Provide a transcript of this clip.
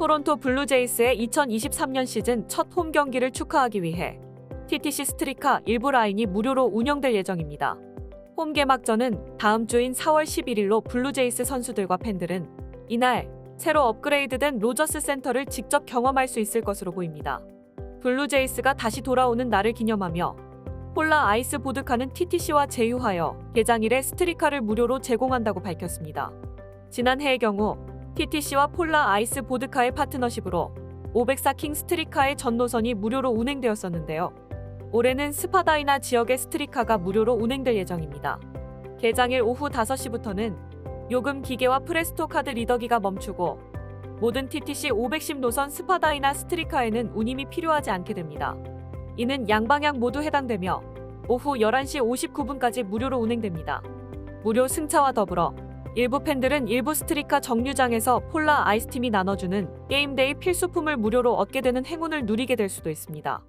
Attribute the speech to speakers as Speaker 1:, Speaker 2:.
Speaker 1: 토론토 블루제이스의 2023년 시즌 첫 홈 경기를 축하하기 위해 TTC 스트리카 일부 라인이 무료로 운영될 예정입니다. 홈 개막전은 다음 주인 4월 11일로 블루제이스 선수들과 팬들은 이날 새로 업그레이드된 로저스 센터를 직접 경험할 수 있을 것으로 보입니다. 블루제이스가 다시 돌아오는 날을 기념하며 폴라 아이스 보드카는 TTC와 제휴하여 개장일에 스트리카를 무료로 제공한다고 밝혔습니다. 지난해의 경우 TTC와 폴라 아이스 보드카의 파트너십으로 504 킹 스트리카의 전 노선이 무료로 운행되었었는데요. 올해는 스파다이나 지역의 스트리카가 무료로 운행될 예정입니다. 개장일 오후 5시부터는 요금 기계와 프레스토 카드 리더기가 멈추고 모든 TTC 510 노선 스파다이나 스트리카에는 운임이 필요하지 않게 됩니다. 이는 양방향 모두 해당되며 오후 11시 59분까지 무료로 운행됩니다. 무료 승차와 더불어 일부 팬들은 일부 스트리카 정류장에서 폴라 아이스팀이 나눠주는 게임데이 필수품을 무료로 얻게 되는 행운을 누리게 될 수도 있습니다.